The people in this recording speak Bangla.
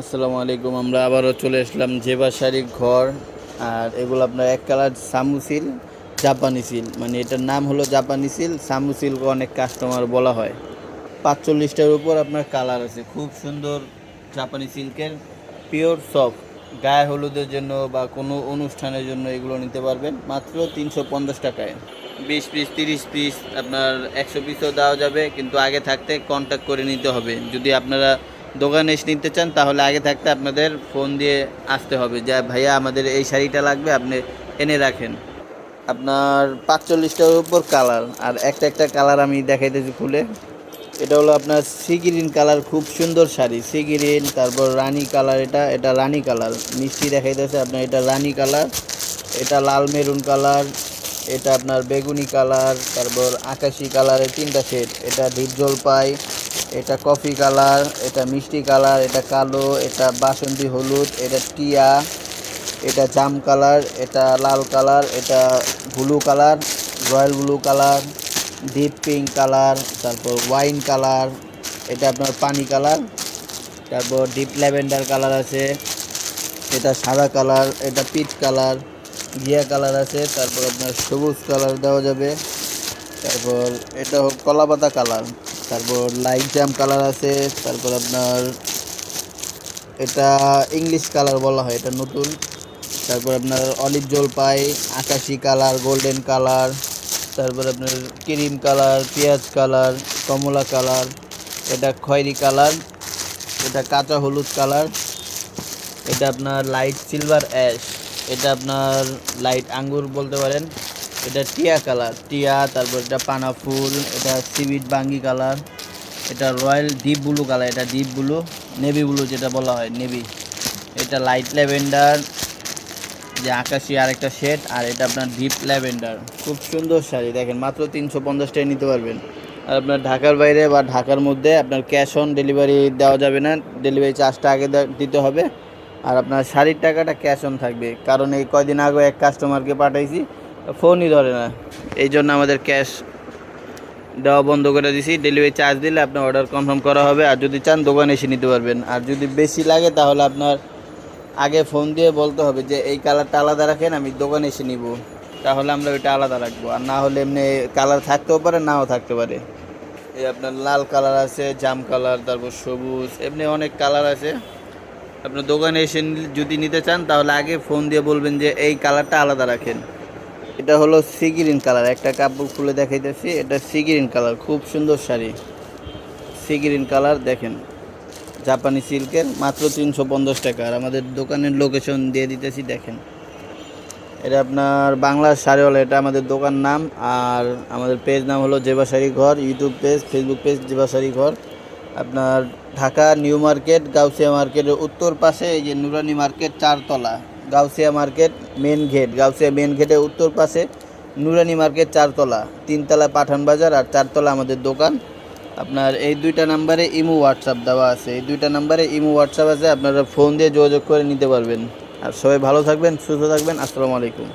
আসসালামু আলাইকুম, আমরা আবারও চলে আসলাম জেবা শাড়ি ঘর। আর এগুলো আপনার এক কালার সামু সিল, জাপানি সিল। মানে এটার নাম হলো জাপানি সিল, সামু সিল্ক অনেক কাস্টমার বলা হয়। পাঁচচল্লিশটার উপর আপনার কালার আছে, খুব সুন্দর জাপানি সিল্কের পিওর সফট গায়ে হলুদের জন্য বা কোনো অনুষ্ঠানের জন্য এগুলো নিতে পারবেন, মাত্র তিনশো পঞ্চাশ টাকায়। বিশ পিস, তিরিশ পিস আপনার একশো পিসও দেওয়া যাবে, কিন্তু আগে থাকতে কন্ট্যাক্ট করে নিতে হবে। যদি আপনারা দোকানে এসে নিতে চান, তাহলে আগে থাকতে আপনাদের ফোন দিয়ে আসতে হবে। যে ভাইয়া আমাদের এই শাড়িটা লাগবে, আপনি এনে রাখেন। আপনার পাঁচচল্লিশটার উপর কালার আর একটা একটা কালার আমি দেখাইতেছি খুলে। এটা হলো আপনার সি গ্রিন কালার খুব সুন্দর শাড়ি। সি গ্রিন তারপর রানী কালার এটা এটা রানী কালার মিষ্টি দেখাইতেছে আপনার, এটা রানী কালার এটা লাল মেরুন কালার এটা আপনার বেগুনি কালার তারপর আকাশি কালারের তিনটা সেট এটা ডিপ জলপাই। এটা কফি কালার, এটা মিষ্টি কালার, এটা কালো, এটা বাসন্তী হলুদ, এটা টিয়া, এটা জাম কালার, এটা লাল কালার, এটা blue colour, royal blue colour, deep pink colour, তারপর ওয়াইন কালার, এটা আপনার পানি কালার, তারপর ডিপ ল্যাভেন্ডার কালার আছে, এটা সাদা কালার, এটা পিচ কালার, ঘিয়া কালার আছে, তারপর আপনার সবুজ কালার দেওয়া যাবে, তারপর এটা কলাপাতা কালার। তারপর লাইট জাম কালার আছে, তারপর আপনার এটা ইংলিশ কালার বলা হয়, এটা নতুন। তারপর আপনার অলিভ জলপাই, আকাশি কালার, গোল্ডেন কালার, তারপর আপনার ক্রিম কালার, পেঁয়াজ কালার, কমলা কালার, এটা খয়েরি কালার, এটা কাঁচা হলুদ কালার, এটা আপনার লাইট সিলভার অ্যাশ এটা আপনার লাইট আঙ্গুর বলতে পারেন। এটা টিয়া কালার। টিয়া, তারপর এটা পানা ফুল, এটা সিভিট বাঙ্গি কালার, এটা রয়্যাল ডিপ ব্লু কালার, এটা ডিপ ব্লু, নেভি ব্লু যেটা বলা হয়, নেভি। এটা লাইট ল্যাভেন্ডার, যে আকাশি আরেকটা শেড, আর এটা আপনার ডিপ ল্যাভেন্ডার। খুব সুন্দর শাড়ি, দেখেন, মাত্র তিনশো পঞ্চাশ টাকা নিতে পারবেন। আর আপনার ঢাকার বাইরে বা ঢাকার মধ্যে আপনার ক্যাশ অন ডেলিভারি দেওয়া যাবে না, ডেলিভারি চার্জটা আগে দিতে হবে। আর আপনার শাড়ির টাকাটা ক্যাশ অন থাকবে, কারণ এই কয়দিন আগে এক কাস্টমারকে পাঠাইছি ফোনই ধরে না। এই জন্য আমাদের ক্যাশ দেওয়া বন্ধ করে দিছি। ডেলিভারি চার্জ দিলে আপনার অর্ডার কনফার্ম করা হবে। আর যদি চান, দোকানে এসে নিতে পারবেন। আর যদি বেশি লাগে, তাহলে আপনার আগে ফোন দিয়ে বলতে হবে যে, এই কালারটা আলাদা রাখেন, আমি দোকানে এসে নিব। তাহলে আমরা ওইটা আলাদা রাখব। আর না হলে এমনি কালার থাকতেও পারে, নাও থাকতে পারে। এই আপনার লাল কালার আছে, জাম কালার তারপর সবুজ, এমনি অনেক কালার আছে। আপনার দোকানে এসে যদি নিতে চান, তাহলে আগে ফোন দিয়ে বলবেন যে, এই কালারটা আলাদা রাখেন। এটা হলো সি গ্রিন কালার। একটা কাপড় খুলে দেখাইতেছি, এটা সি গ্রিন কালার, খুব সুন্দর শাড়ি। সি গ্রিন কালার, দেখেন, জাপানি সিল্কের, মাত্র তিনশো পঞ্চাশ টাকা। আর আমাদের দোকানের লোকেশন দিয়ে দিতেছি, দেখেন। এটা আপনার বাংলার শাড়ি শাড়িওয়ালা এটা আমাদের দোকান নাম। আর আমাদের পেজ নাম হলো Zeba Sari Ghar YouTube page Facebook page Zeba Sari Ghar. আপনার ঢাকা নিউ মার্কেট, গাউসিয়া মার্কেটের উত্তর পাশে, এই যে নুরানি মার্কেট, চারতলা। Gausia market main gate. Gausia main গেটের উত্তর পাশে নুরানি মার্কেট চারতলা। তিনতলা পাঠান বাজার আর চারতলা আমাদের দোকান। আপনার এই দুইটা নাম্বারে ইমো হোয়াটসঅ্যাপ দেওয়া আছে। এই দুইটা নাম্বারে ইমো হোয়াটসঅ্যাপ আছে, আপনারা ফোন দিয়ে যোগাযোগ করে নিতে পারবেন। আর সবাই ভালো থাকবেন, সুস্থ থাকবেন। আসসালামু আলাইকুম।